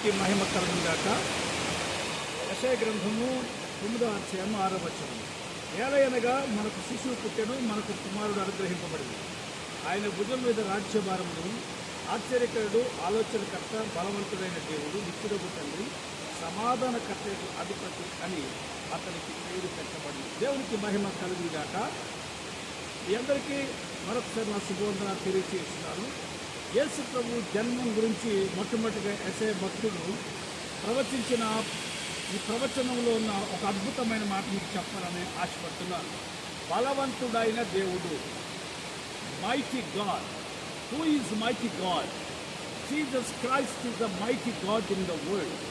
మహిమ కలుగుగాక యశయ గ్రంథము తొమ్మిదో అధ్యాయము ఆరో వచనం. ఏలయనగా మనకు శిశువు పుట్టెను మనకు కుమారుడు అనుగ్రహింపబడింది. ఆయన భుజం మీద రాజ్యభారమును ఆశ్చర్యకరుడు ఆలోచనకర్త బలవంతుడైన దేవుడు నిత్యుడగు తండ్రి సమాధానకర్తకు అధిపతి అని అతనికి పేరు పెట్టబడింది. దేవునికి మహిమ కలుగుగాక మీ అందరికీ మరొకసారి నా శుభవందన తెలియజేస్తున్నాను. యేసు ప్రభు జన్మం గురించి మొట్టమొదటిగా ఎస్ఏ భక్తుడు ప్రవచించిన ఈ ప్రవచనంలో ఉన్న ఒక అద్భుతమైన మాట మీకు చెప్పాలని ఆశపడుతున్నాను. బలవంతుడైన దేవుడు mighty god who is mighty god Jesus Christ is the mighty god in the world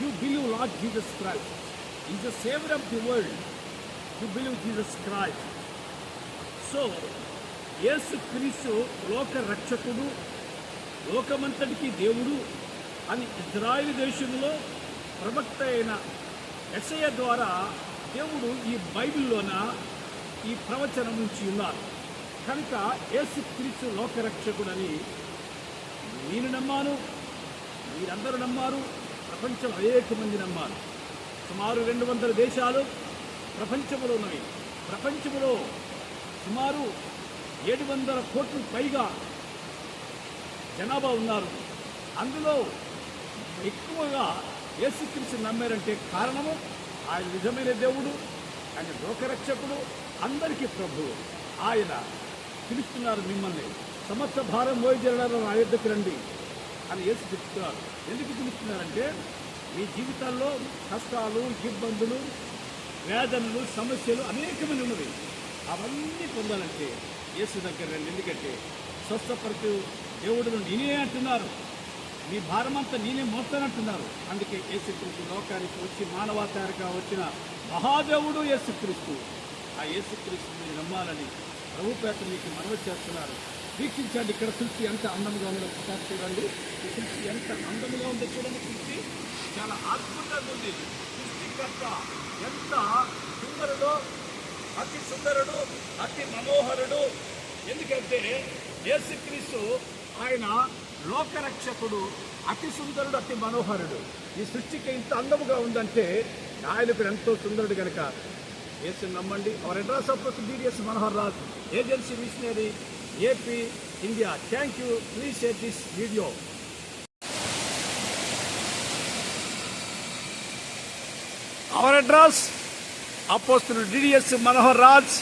you believe lot Jesus Christ is the saviour of the world you believe Jesus Christ so Yesu Kristu లోక రక్షకుడు లోకమంతటికి దేవుడు అని Israel దేశంలో ప్రవక్త అయిన SI ద్వారా దేవుడు ఈ బైబిల్లోన ఈ ప్రవచనం నుంచి ఉన్నారు. కనుక యేసు క్రీస్తు లోక రక్షకుడని నేను నమ్మాను మీరందరూ నమ్మారు ప్రపంచం అనేక మంది నమ్మారు. సుమారు రెండు వందల దేశాలు ప్రపంచంలో ఉన్నవి. ప్రపంచంలో సుమారు ఏడు వందల కోట్లు పైగా జనాభా ఉన్నారు. అందులో ఎక్కువగా యేసుక్రీస్తు నమ్మారంటే కారణము ఆయన నిజమైన దేవుడు ఆయన లోకరక్షకుడు అందరికీ ప్రభువు ఆయన పిలుస్తున్నారు మిమ్మల్ని. సమస్త భారం మోయజలలో నా యుద్ధకు రండి అని యేసు చెప్తున్నారు. ఎందుకు పిలుస్తున్నారంటే మీ జీవితాల్లో కష్టాలు ఇబ్బందులు వేదనలు సమస్యలు అనేకమైన ఉన్నవి. అవన్నీ పొందాలంటే యేసు దగ్గర రండి ఎందుకంటే స్వస్థపరచు దేవుడు నేనే అంటున్నారు. మీ భారమంతా నేనే మోస్తానంటున్నారు. అందుకే యేసుక్రీస్తు లోకానికి వచ్చి మానవాతారిగా వచ్చిన మహాదేవుడు యేసుక్రీస్తు. ఆ యేసుక్రీస్తుని మీరు నమ్మాలని ప్రభుపేట మీకు మనవి చేస్తున్నారు. వీక్షించండి ఇక్కడ సృష్టి ఎంత అందంగా ఉందో ఒకసారి చూడండి. సృష్టి ఎంత అందంగా ఉందో చూడండి సృష్టి. చాలా అద్భుతంగా ఉంది. సృష్టికర్త ఎంత సుందరుడో అతి సుందరుడు ఎందుకంటే యేసుక్రీస్తు ఆయన లోకరక్షకుడు అతి సుందరుడు అతి మనోహరుడు. ఈ సృష్టికి ఇంత అందముగా ఉందంటే ఆయనకు ఎంతో సుందరుడు కనుక ఏసు నమ్మండి. Our address of DDS Manohar Raj agency missionary AP India thank you please share this video our address అపోస్తులు DDS Manohar Raj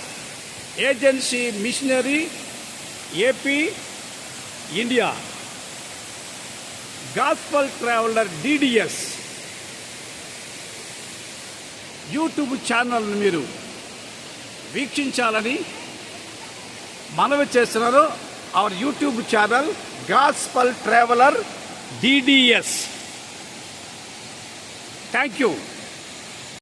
agency missionary AP India. Gospel traveller DDS. YouTube ఛానల్ను మీరు వీక్షించాలని మనవి చేస్తున్నారు. Our YouTube channel gospel traveller DDS. Thank you